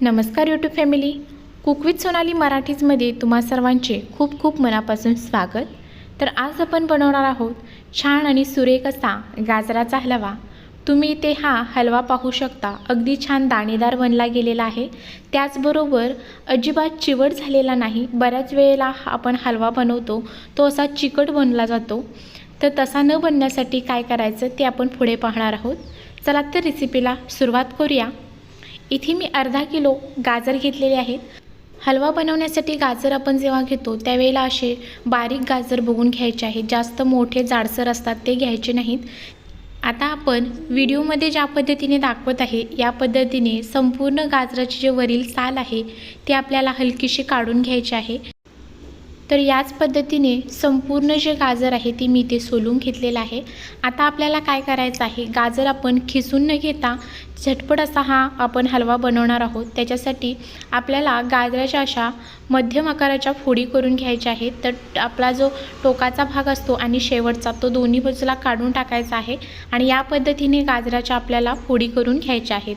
नमस्कार YouTube family cook with Sonali मराठीजमध्ये तुम्हा सर्वांचे खूप खूप मनापासून स्वागत. तर आज आपण बनवणार आहोत छान आणि सुरेख असा गाजराचा हलवा. तुम्ही इथे हा हलवा पाहू शकता. अगदी छान दाणेदार बनला गेलेला आहे. त्याचबरोबर अजिबात चिवट झालेला नाही. बऱ्याच वेळेला आपण हलवा बनवतो तो असा चिकट बनला जातो. तर तसा न बनण्यासाठी काय करायचं ते आपण पुढे पाहणार आहोत. चला तर रेसिपीला सुरुवात करूया. इथे मी अर्धा किलो गाजर घेतलेले आहेत. हलवा बनवण्यासाठी गाजर आपण जेव्हा घेतो त्यावेळेला असे बारीक गाजर बघून घ्यायचे आहेत. जास्त मोठे जाडसर असतात ते घ्यायचे नाहीत. आता आपण व्हिडिओमध्ये ज्या पद्धतीने दाखवत आहे या पद्धतीने संपूर्ण गाजराची जे वरील साल आहे ते आपल्याला हलकीशी काढून घ्यायचे आहे. तर याच पद्धतीने संपूर्ण जे गाजर आहे ते मी इथे सोलून घेतलेलं आहे. आता आपल्याला काय करायचं आहे? गाजर आपण खिसून न घेता झटपट असा हा आपण हलवा बनवणार आहोत. त्याच्यासाठी आपल्याला गाजराच्या अशा मध्यम आकाराच्या फोडी करून घ्यायच्या आहेत. तर आपला जो टोकाचा भाग असतो आणि शेवटचा तो दोन्ही बाजूला काढून टाकायचा आहे आणि या पद्धतीने गाजराच्या आपल्याला फोडी करून घ्यायच्या आहेत.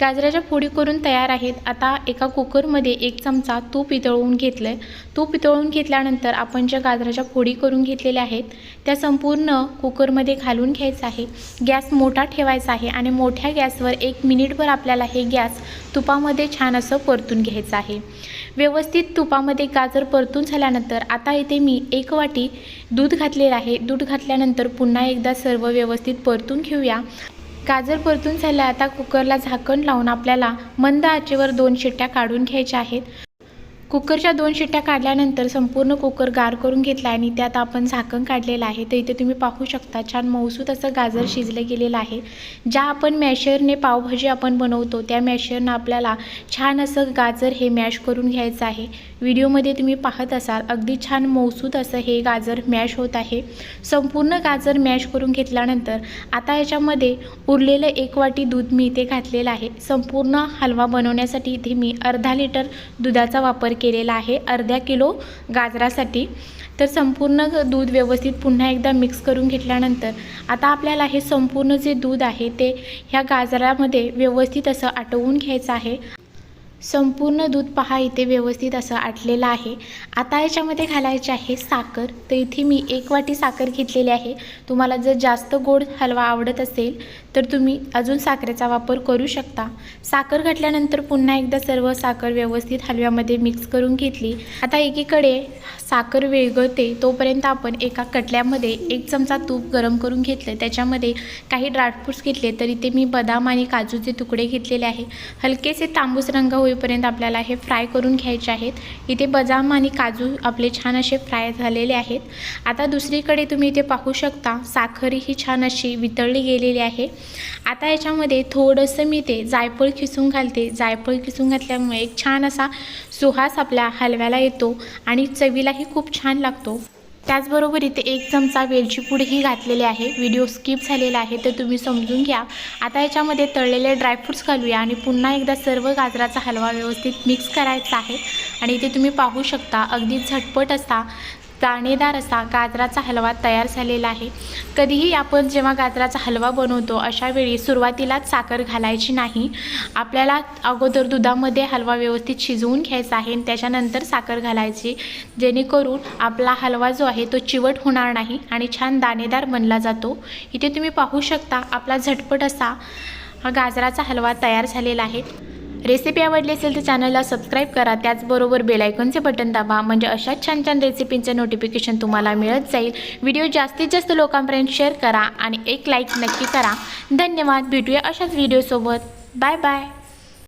गाजराच्या फोडी करून तयार आहेत. आता एका कुकरमध्ये एक चमचा तूप इतळवून घेतलं आहे तूप इतळवून घेतल्यानंतर आपण ज्या गाजराच्या फोडी करून घेतलेल्या आहेत त्या संपूर्ण कुकरमध्ये घालून घ्यायचं आहे. गॅस मोठा ठेवायचा आहे आणि मोठ्या गॅसवर एक मिनिटभर आपल्याला हे गॅस तुपामध्ये छान असं परतून घ्यायचं आहे. व्यवस्थित तुपामध्ये गाजर परतून झाल्यानंतर आता इथे मी एक वाटी दूध घातलेलं आहे. दूध घातल्यानंतर पुन्हा एकदा सर्व व्यवस्थित परतून घेऊया. गाजर परतून झाल्या आता कुकरला झाकण लावून आपल्याला मंद आचेवर दोन शिट्ट्या काढून घ्यायच्या आहेत. कुकरच्या दोन शिट्ट्या काढल्यानंतर संपूर्ण कुकर गार करून घेतला आणि त्यात आपण झाकण काढलेलं आहे. तर इथे तुम्ही पाहू शकता छान मऊसूत असं गाजर शिजलं गेलेलं आहे. ज्या आपण मॅशरने पावभाजी आपण बनवतो त्या मॅशरनं आपल्याला छान असं गाजर हे मॅश करून घ्यायचं आहे. व्हिडिओमध्ये तुम्ही पाहत असाल अगदी छान मऊसूत असं हे गाजर मॅश होत आहे. संपूर्ण गाजर मॅश करून घेतल्यानंतर आता याच्यामध्ये उरलेलं एक वाटी दूध मी इथे घातलेलं आहे. संपूर्ण हलवा बनवण्यासाठी इथे मी अर्धा लिटर दुधाचा वापर केलेला आहे अर्ध्या किलो गाजरासाठी. तर संपूर्ण दूध व्यवस्थित पुन्हा एकदा मिक्स करून घेतल्यानंतर आता आपल्याला हे संपूर्ण जे दूध आहे ते ह्या गाजरामध्ये व्यवस्थित असं आटवून घ्यायचं आहे. संपूर्ण दूध पहा इथे व्यवस्थित असं आटलेलं आहे. आता याच्यामध्ये घालायचे आहे साखर. तर इथे मी एक वाटी साखर घेतलेली आहे. तुम्हाला जर जास्त गोड हलवा आवडत असेल तर तुम्ही अजून साखरेचा वापर करू शकता. साखर घातल्यानंतर पुन्हा एकदा सर्व साखर व्यवस्थित हलव्यामध्ये मिक्स करून घेतली. आता एकीकडे साखर वेगळते तोपर्यंत आपण एका कटल्यामध्ये एक चमचा तूप गरम करून घेतलं. त्याच्यामध्ये काही ड्रायफ्रूट्स घेतले तर इथे मी बदाम आणि काजूचे तुकडे घेतलेले आहे. हलकेसे तांबूस रंग होईपर्यंत आपल्याला हे फ्राय करून घ्यायचे आहेत. इथे बदाम आणि काजू आपले छान असे फ्राय झालेले आहेत. आता दुसरीकडे तुम्ही इथे पाहू शकता साखर ही छान अशी वितळली गेलेली आहे. आता याच्यामध्ये थोडंसं मी ते जायफळ खिसून घालते. जायफळ खिसून घातल्यामुळे एक छान असा सुहास आपल्या हलव्याला येतो आणि चवीलाही खूप छान लागतो. त्याचबरोबर इथे एक चमचा वेलची पूडही घातलेली आहे. व्हिडिओ स्किप झालेला आहे तर तुम्ही समजून घ्या. आता याच्यामध्ये तळलेले ड्रायफ्रूट्स घालूया आणि पुन्हा एकदा सर्व गाजराचा हलवा व्यवस्थित मिक्स करायचा आहे. आणि इथे तुम्ही पाहू शकता अगदी झटपट असा दाणेदार असा गाजराचा हलवा तयार झालेला आहे. कधीही आपण जेव्हा गाजराचा हलवा बनवतो अशा वेळी सुरुवातीलाच साखर घालायची नाही. आपल्याला अगोदर दुधामध्ये हलवा व्यवस्थित शिजवून घ्यायचा आहे आणि त्याच्यानंतर साखर घालायची जेणेकरून आपला हलवा जो आहे तो चिवट होणार नाही आणि छान दाणेदार बनला जातो. इथे तुम्ही पाहू शकता आपला झटपट असा हा गाजराचा हलवा तयार झालेला आहे. रेसिपी आवडली असेल तर चॅनलला सबस्क्राईब करा. त्याचबरोबर बेलायकॉनचे बटन दाबा. म्हणजे अशाच छान छान रेसिपींचं नोटिफिकेशन तुम्हाला मिळत जाईल. व्हिडिओ जास्तीत जास्त लोकांपर्यंत शेअर करा आणि एक लाईक नक्की करा. धन्यवाद. भेटूया अशाच व्हिडिओसोबत बाय बाय